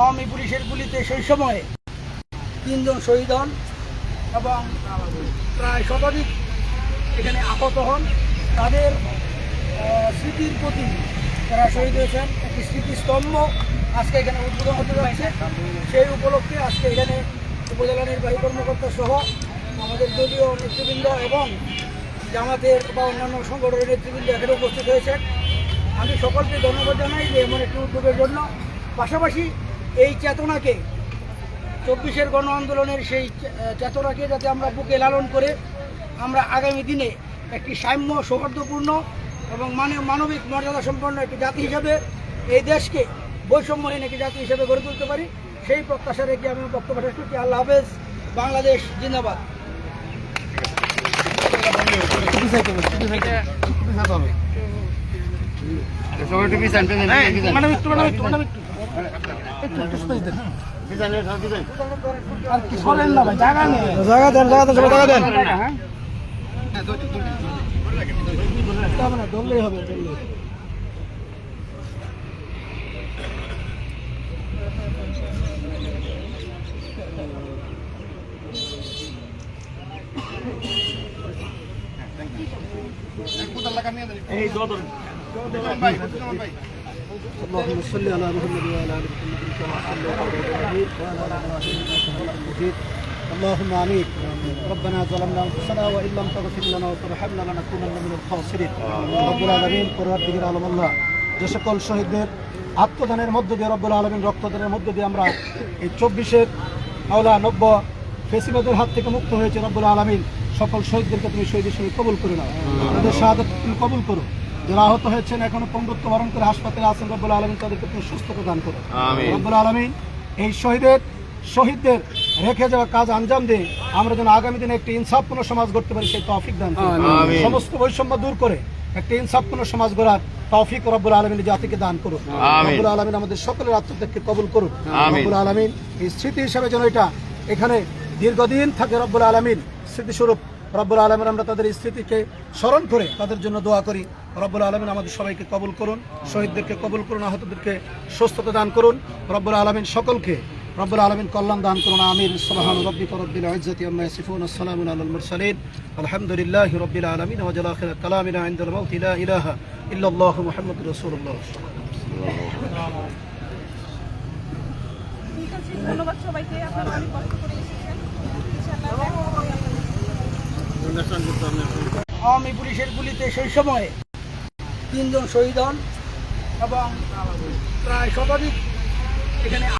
আওয়ামী পুলিশের গুলিতে সেই সময়ে তিনজন শহীদ হন এবং প্রায় শতাধিক এখানে আহত হন। তাদের স্মৃতির প্রতি যারা শহীদ হয়েছেন, একটি স্মৃতিস্তম্ভ আজকে এখানে উদ্বোধন হতে যাচ্ছে। সেই উপলক্ষে আজকে এখানে উপজেলা নির্বাহী কর্মকর্তা সহ আমাদের দলীয় নেতৃবৃন্দ এবং জামাতের বা অন্যান্য সংগঠনের নেতৃবৃন্দ এখানে উপস্থিত হয়েছেন। আমি সকলকে ধন্যবাদ জানাই যে এমন একটি উদ্যোগের জন্য। পাশাপাশি এই চেতনাকে চব্বিশের গণ আন্দোলনের সেই চেতনাকে যাতে আমরা বুকে লালন করে আমরা আগামী দিনে একটি সাম্য সৌহার্দ্যপূর্ণ এবং মানে মানবিক মর্যাদা সম্পন্ন একটি জাতি হিসাবে এই দেশকে বৈষম্যহীন একটি জাতি হিসেবে গড়ে তুলতে পারি সেই প্রত্যাশা রেখে আমি বক্তব্য শেষ করছি। আল্লাহ হাফেজ। বাংলাদেশ জিন্দাবাদ। সবাই একটু পিছান পিছান পিছান ম্যাডাম একটু ম্যাডাম একটু ম্যাডাম একটু। ভাই জায়গা দেন জায়গা দেন জায়গা দেন। হ্যাঁ? হবে না ধরলেই হবে ধরলেই হবে। এই দদর اللهم صل على محمد وعلى ال محمد كما صليت على ابراهيم وعلى ال ابراهيم انك حميد مجيد اللهم امين ربنا ظلمنا انفسنا وان لم تغفر لنا وترحمنا لنكونن من الخاسرين رب العالمين পরবর্তীকার আলম আল্লাহ যে সকল শহীদদের আত্মদানের মধ্য দিয়ে রব্বুল আলমিন রক্তদানের মধ্য দিয়ে আমরা এই চব্বিশের আওলা নব্য ফেসিবাদের হাত থেকে মুক্ত হয়েছে রব্বুল আলমিন সকল শহীদদেরকে তুমি শহীদের সঙ্গে কবুল করে নাও তাদের শাহাদত তুমি কবুল করো যারা আহত হয়েছেন এখনও পঙ্গুত্ব বরণ করে হাসপাতালে আছেন রব্বুল আলমিন তাদেরকে তুমি সুস্থ প্রদান করো রব্বুল আলমিন এই শহীদের শহীদদের রেখে যাওয়া কাজ আঞ্জাম দিয়ে আমরা যেন আগামী দিনে একটি ইনসাফপূর্ণ সমাজ গড়তে পারি সেই তৌফিক দান সমস্ত বৈষম্য দূর করে একটি ইনসাফপূর্ণ সমাজ গড়ার তৌফিক রব্বুল আলমিন জাতিকে দান করুন। রব্বুল আলমিন আমাদের সকলের আত্মত্যাগকে কবুল করুন। রব্বুল আলমিন এই স্মৃতি হিসাবে যেন এটা এখানে দীর্ঘদিন থাকে রব্বুল আলমিন স্মৃতিস্বরূপ রব্বুল আলমিন আমরা তাদের স্মৃতিকে স্মরণ করে তাদের জন্য দোয়া করি। রব্বুল আলমিন আমাদের সবাইকে কবুল করুন শহীদদেরকে কবুল করুন আহতদেরকে সুস্থতা দান করুন। রব্বুল আলমিন সকলকে রব্বুল আলমিন কল্যাণ দান করুন আমির সুবহান রব্বিকা রব্বিল ইজ্জতি আম্মা ইয়াসিফুন আসসালামু আলাল মুরসালিন। আলহামদুলিল্লাহি রাব্বিল আলামিন ওয়া জাল আখির কালামিনা ইনদাল মাউত লা ইলাহা ইল্লাল্লাহু মুহাম্মাদুর রাসূলুল্লাহ। ঠিক আছে ধন্যবাদ সবাইকে আপনারা অনেক কষ্ট করে এসেছেন। ইনশাআল্লাহ দেখা হবে আপনাদের আওয়ামী পুলিশের গুলিতে সেই সময়ে তিনজন শহীদ হন এবং প্রায় শতাধিক এখানে